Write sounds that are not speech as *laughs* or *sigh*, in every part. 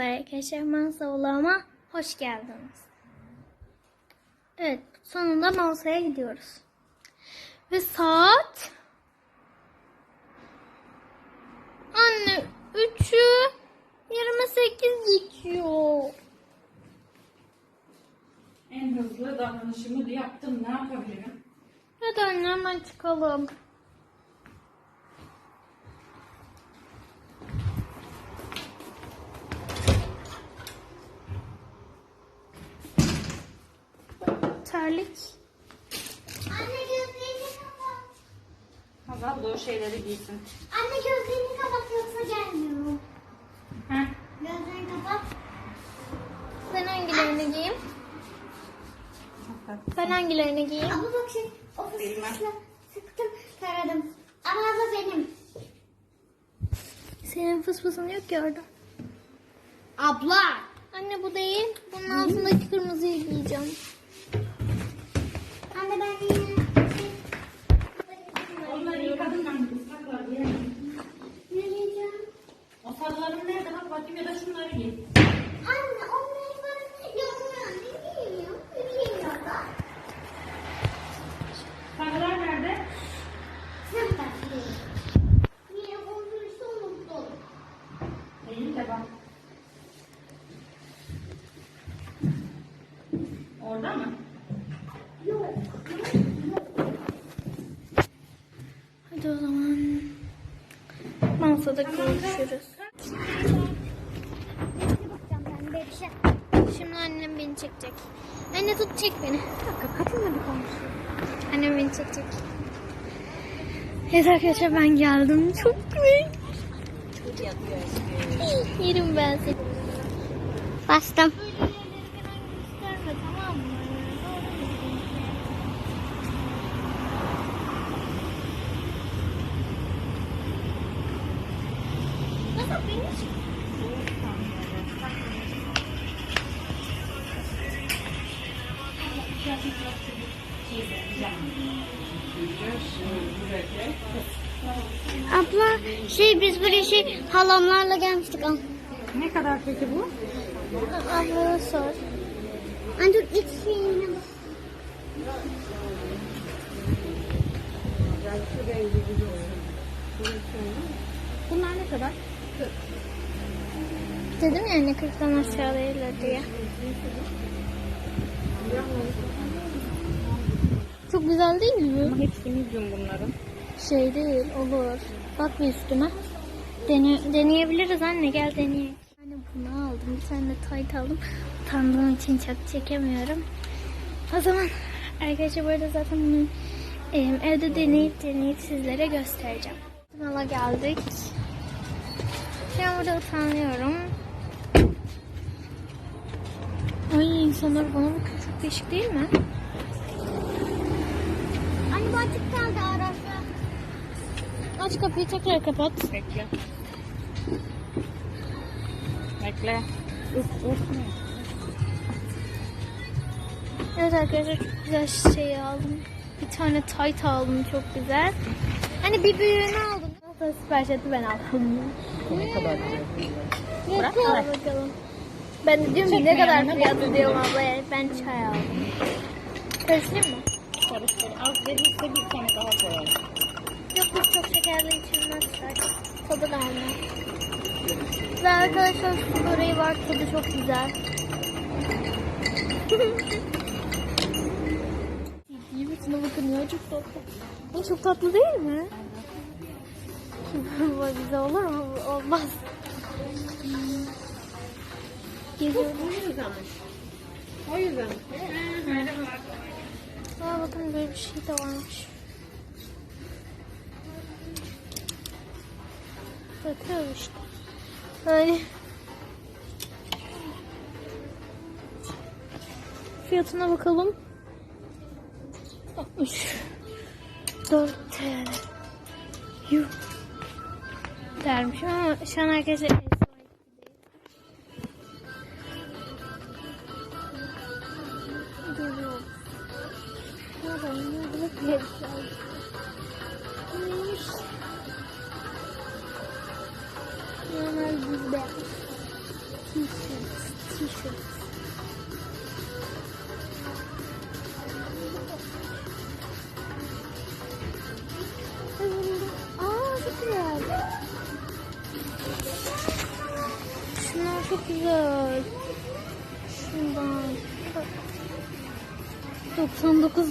Merhaba arkadaşlar, Mansavlama hoş geldiniz. Evet, sonunda Mansa'ya gidiyoruz. Ve saat... Anne, 3'ü 28 geçiyor. En hızlı davranışımı yaptım. Ne yapabilirim? Hadi anne hemen çıkalım. Terlik. Anne gözlerini kapat. Hazal da o şeyleri giysin. Anne gözlerini kapat yoksa gelmiyor. Heh. Gözlerini kapat. Ben hangilerini giyeyim? Ben hangilerini giyeyim? Ama bak şey o fıstıkla sıktım taradım. Ama abla benim. Senin fısfısın yok ki orada. Abla. Anne bu değil. Bunun altındaki kırmızıyı giyeceğim. Anne ben yine Onları yıkadın ben ıslaklar diyemem. ne diyeceğim? O sarıların nerede bak bakayım ya da şunları giy. Anne onları ben yapmıyorum. Ne bilmiyorum. Ne bilmiyorum da. Sarılar nerede? Sen bak. Niye olduğunu işte unuttum. Değil de bak. Orada mı? Yok. Hadi o zaman. Bir şey. Şimdi annem beni çekecek. Anne tut çek beni. Bir dakika kadınla bir konuş. Annem beni çekecek. Evet arkadaşlar ben geldim. Çok güzel. Yerim ben seni. Bastım. Böyle yerleri falan gösterme tamam mı? Nasıl beni çek? Abla şey biz buraya şey halamlarla gelmiştik. Al. Ne kadar peki bu? Ablaya sor. Anne dur iç şeyini. Bunlar ne kadar? Dedim ya anne 40'tan aşağı değiller diye. Çok güzel değil mi? Ama hepsi medium bunların. Şey değil olur. Bak bir üstüme. Dene, deneyebiliriz anne gel deneyelim. Anne bunu aldım. Bir tane de tight aldım. Utandığım için çok çekemiyorum. O zaman arkadaşlar burada zaten bunu e, evde deneyip deneyip sizlere göstereceğim. Mala geldik. Şu an burada utanıyorum. Ay insanlar bana bakıyor. Çok değişik değil mi? Anne bu açık kaldı arası. Aç kapıyı tekrar kapat. Bekle. Bekle. Uf uf. Evet arkadaşlar çok güzel şey aldım. Bir tane tight aldım çok güzel. Hani bir büyüğünü aldım. Hatta süper seti ben aldım. Ne kadar? Bırak al bakalım. Ben de diyorum ki ne kadar fiyatı diyorum abla yani ben çay aldım. Karıştırayım mı? Karıştır. Az verirse bir tane daha koyalım. Yok biz çok şekerli içilmez çay. Tadı da almaz. Ve arkadaşlar su böreği var tadı çok güzel. İyi misin bakın ya çok tatlı. Bu çok tatlı değil mi? Bu bize olur mu? Olmaz. Geziyorum. O yüzden. Aa bakın böyle bir şey de varmış. Bakıyorum işte. Hani fiyatına bakalım. 60 4 TL. Yuh. Dermiş ama şu an arkadaşlar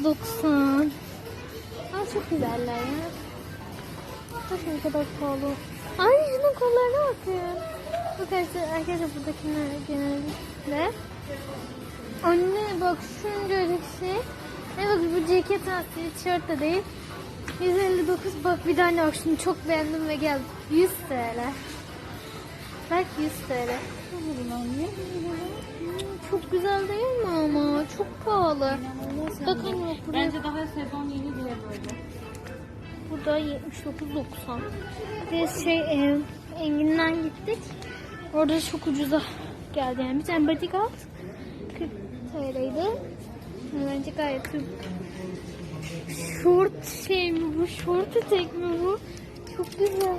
99.90. Aa çok güzeller ya. Bak ne kadar pahalı. Ay şunun kollarına bakın. Arkadaşlar, arkadaşlar buradakiler genellikle. Anne bak şunun şey. Ne bak bu ceket ha, tişört de değil. 159 bak bir tane bak şunu çok beğendim ve geldi. 100 TL. Bak 100 TL. Hmm, Çok güzel değil mi ama? Çok pahalı. Bakın bak buraya Bence daha sezon yeni bile böyle. Burada 79.90. Biz şey e, Engin'den gittik. Orada çok ucuza geldi yani. Bir tane bodyguard 40 TL'ydi. Bence gayet. Short şey mi bu? Short etek mi bu? Çok güzel.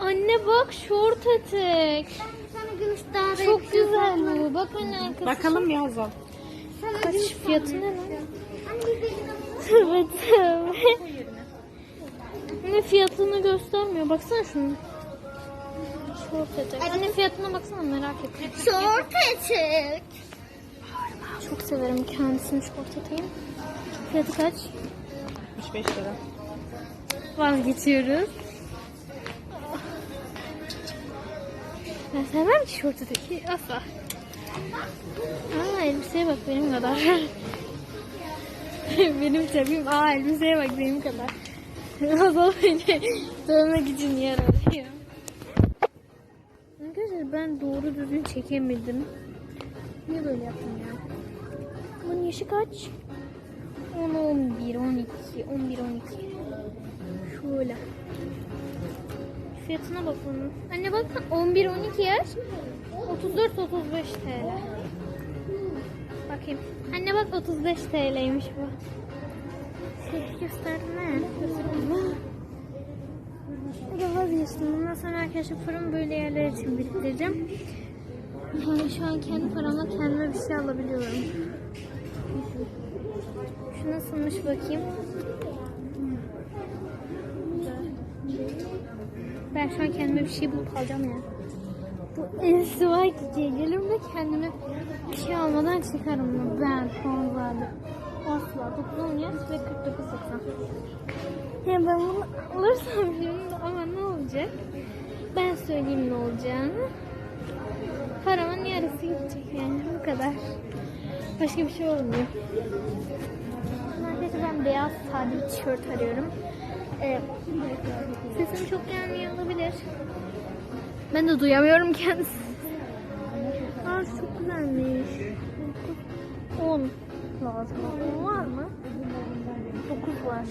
Anne bak short etek. Gümüş daha da Çok güzel bu. Bak anne arkası. Bakalım. Sana Kaç fiyatı ne lan? Anne *laughs* Evet. Ne fiyatını göstermiyor. Baksana şunu. Short etek. Anne fiyatına baksana merak ettim. Şort etek. Çok severim kendisini short eteğin. Fiyatı kaç? 65 lira. Vazgeçiyoruz. Ben sevmem ki eteği. Asla. Aa elbiseye bak benim kadar. *laughs* benim tabii. Aa elbiseye bak benim kadar. *laughs* Azal beni dövmek için yer arıyor. Arkadaşlar ben doğru düzgün çekemedim. Niye böyle yaptım ya? Bunun yaşı kaç? 10, 11, 12, 11, 12. Şöyle. Fiyatına bak bunun. Anne bak 11, 12 yaş. 34, 35 TL. Bakayım. Anne bak 35 TL'ymiş bu. Şey gösterme. Da vazgeçtim. Bundan sonra arkadaşlar paramı böyle yerler için biriktireceğim. Yani şu an kendi paramla kendime bir şey alabiliyorum. Şu nasılmış bakayım. Ben şu an kendime bir şey bulup alacağım ya. Bu ensiva gideceği gelir ve kendime bir şey almadan çıkarım mı? Ben Konzade. Asla 90 yaş ve 49.90. Ya ben bunu alırsam şimdi ama ne olacak? Ben söyleyeyim ne olacağını. Paramın yarısı gidecek yani bu kadar. Başka bir şey olmuyor. Arkadaşlar ben beyaz sade bir tişört arıyorum. Ee, sesim çok gelmiyor olabilir. Ben de duyamıyorum kendisi. Aa çok güzelmiş. 10 lazım. 10 var mı? 9 var.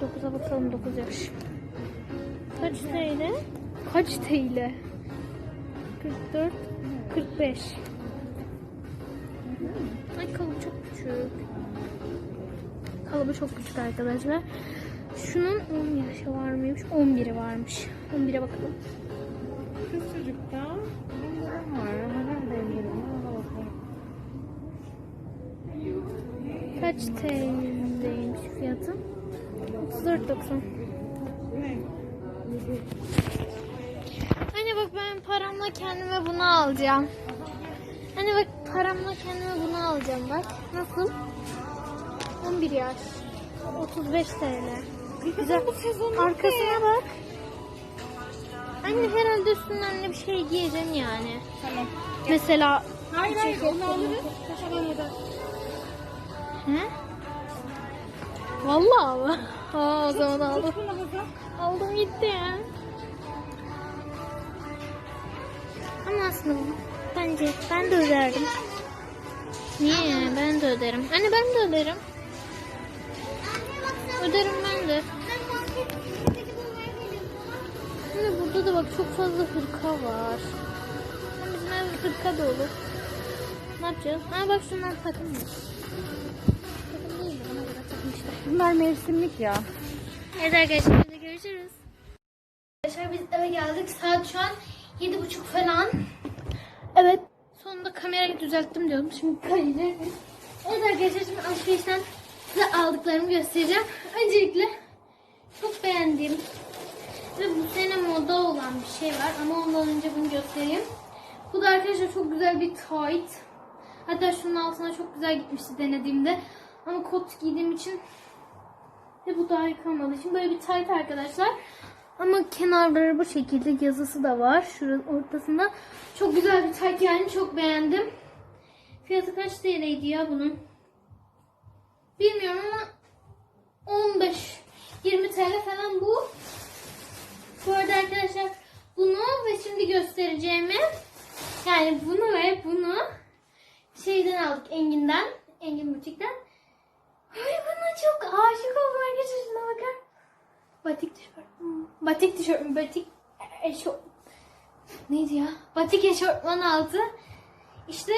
9'a bakalım 9 yaş. Kaç TL? Kaç TL? 44 45 Ay kalıbı çok küçük. Kalıbı çok küçük arkadaşlar. Şunun 10 yaşı var mıymış? 11'i varmış. 11'e bakalım. Küçücük ya. Kaç TL'ymiş fiyatı? 34.90. Anne bak ben paramla kendime bunu alacağım. Anne bak paramla kendime bunu alacağım bak. Nasıl? 11 yaş. 35 TL. Güzel. Arkasına bak. Anne herhalde üstünden ne bir şey giyeceğim yani. Tamam. Mesela Hayır hayır onu alırız. Kaşadan öder. He? Vallahi mı? Aa, o zaman aldım. Aldım gitti ya. Ama aslında bence ben de öderdim. Niye? Ben de öderim. Anne ben de öderim. Öderim ben de. Anne burada da bak çok fazla hırka var. Bizim ev hırka da olur. Ne yapacağız? Ha bak şundan takım var. Takım değil mi? Bana göre takım işte. Bunlar mevsimlik ya. Evet arkadaşlar de görüşürüz. Arkadaşlar biz eve geldik. Saat şu an Yedi buçuk falan. Evet. Sonunda kamerayı düzelttim diyordum. Şimdi kaydı. Evet arkadaşlar şimdi alışverişten size aldıklarımı göstereceğim. Öncelikle çok beğendiğim ve bu sene moda olan bir şey var. Ama ondan önce bunu göstereyim. Bu da arkadaşlar çok güzel bir tight. Hatta şunun altına çok güzel gitmişti denediğimde. Ama kot giydiğim için ve bu daha yıkanmadı. Şimdi böyle bir tight arkadaşlar. Ama kenarları bu şekilde yazısı da var. Şuranın ortasında. Çok güzel bir tight yani çok beğendim. Fiyatı kaç TL'ydi ya bunun? Bilmiyorum ama 15 20 TL falan bu. Bu arada arkadaşlar bunu ve şimdi göstereceğimi yani bunu ve bunu şeyden aldık Engin'den. Engin Butik'ten. Ay buna çok aşık oldum arkadaşlar. Şuna bakar. Batik tişört. Hmm. Batik tişört mü? Batik eşort. Neydi ya? Batik eşortman altı. İşte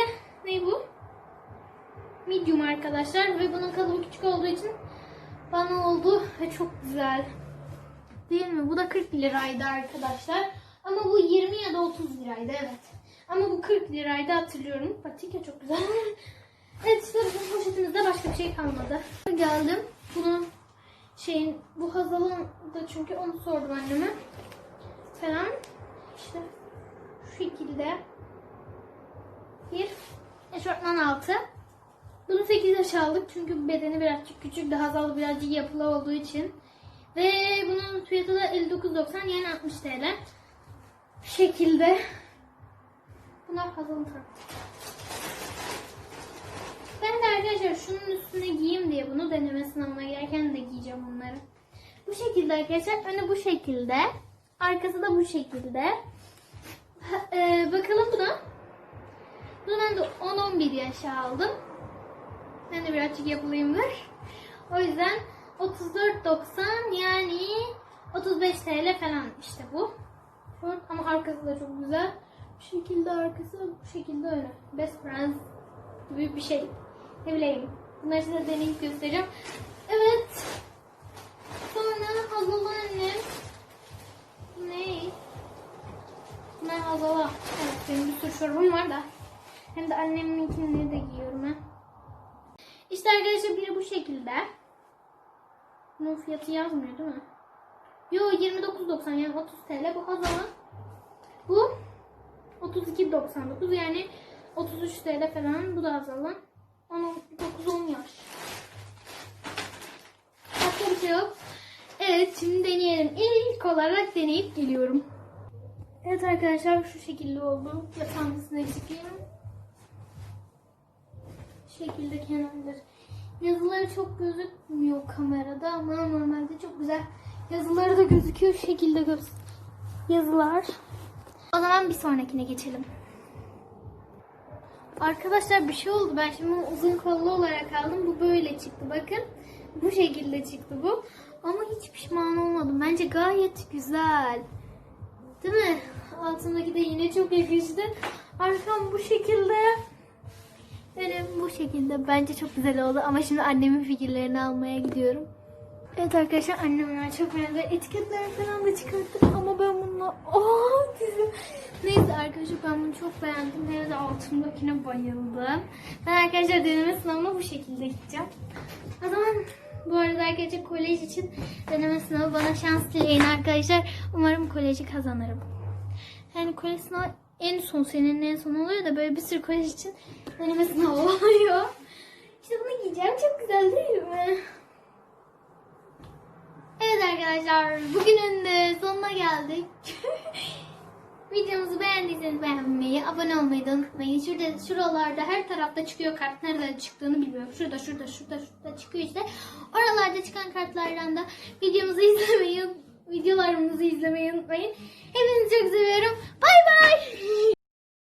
ne bu? Medium arkadaşlar ve bunun kalıbı küçük olduğu için bana oldu ve çok güzel. Değil mi? Bu da 40 liraydı arkadaşlar. Ama bu 20 ya da 30 liraydı evet. Ama bu 40 liraydı hatırlıyorum. Batik ya çok güzel. *laughs* evet işte bu poşetimizde başka bir şey kalmadı. Geldim. Bunun şeyin bu Hazal'ın da çünkü onu sordum anneme. Falan. İşte şu şekilde bir eşortman altı. Bunu 8 yaş aldık çünkü bedeni birazcık küçük. Daha Hazal birazcık yapılı olduğu için. Ve bunun fiyatı da 59.90 yani 60 TL. Bu şekilde. Bunlar tarafı. Ben de arkadaşlar şunun üstüne giyeyim diye bunu deneme sınavına girerken de giyeceğim onları. Bu şekilde arkadaşlar. Önü bu şekilde. Arkası da bu şekilde. Ha, e, bakalım buna. Bunu ben de 10-11 yaşa aldım. Ben de birazcık yapılıyımdır. O yüzden 34.90 yani 35 TL falan işte bu. Ama arkası da çok güzel. Bu şekilde arkası, bu şekilde önü. Best Friends gibi bir şey. Ne bileyim. Bunları size deneyip göstereceğim. Evet. Sonra Hazal annem. Ne? Bunlar Hazal'a. Evet benim bir sürü çorabım var da. Hem de anneminkini de giyiyorum ha. İşte arkadaşlar biri bu şekilde. Bunun fiyatı yazmıyor değil mi? Yo 29.90 yani 30 TL. Bu Hazal'ın. Bu 32.99 yani 33 TL falan. Bu da Hazal'ın. 9-10 yaş. Başka bir şey yok. Evet şimdi deneyelim. İlk olarak deneyip geliyorum. Evet arkadaşlar şu şekilde oldu. Yatağın üstüne çıkayım. Şekilde kenarları. Yazıları çok gözükmüyor kamerada ama normalde çok güzel. Yazıları da gözüküyor şekilde göz yazılar. O zaman bir sonrakine geçelim. Arkadaşlar bir şey oldu. Ben şimdi uzun kollu olarak aldım. Bu böyle çıktı. Bakın. Bu şekilde çıktı bu. Ama hiç pişman olmadım. Bence gayet güzel. Değil mi? Altındaki de yine çok yakıştı. Arkam bu şekilde. Benim bu şekilde. Bence çok güzel oldu. Ama şimdi annemin fikirlerini almaya gidiyorum. Evet arkadaşlar annem ya çok beğendi. Etiketler falan da çıkarttım ama ben bununla oh dizim. Neyse arkadaşlar ben bunu çok beğendim. Hele de altındakine bayıldım. Ben arkadaşlar deneme sınavına bu şekilde gideceğim. O zaman bu arada arkadaşlar kolej için deneme sınavı bana şans dileyin arkadaşlar. Umarım koleji kazanırım. Yani kolej sınavı en son senenin en son oluyor da böyle bir sürü kolej için deneme sınavı *laughs* oluyor. İşte bunu giyeceğim çok güzel değil mi? Evet arkadaşlar bugünün de sonuna geldik. *laughs* Videomuzu beğendiyseniz beğenmeyi, abone olmayı da unutmayın. Şurada, şuralarda her tarafta çıkıyor kart. Nerede çıktığını bilmiyorum. Şurada, şurada, şurada, şurada çıkıyor işte. Oralarda çıkan kartlardan da videomuzu *laughs* izlemeyi, videolarımızı izlemeyi unutmayın. Hepinizi çok seviyorum. Bay bay.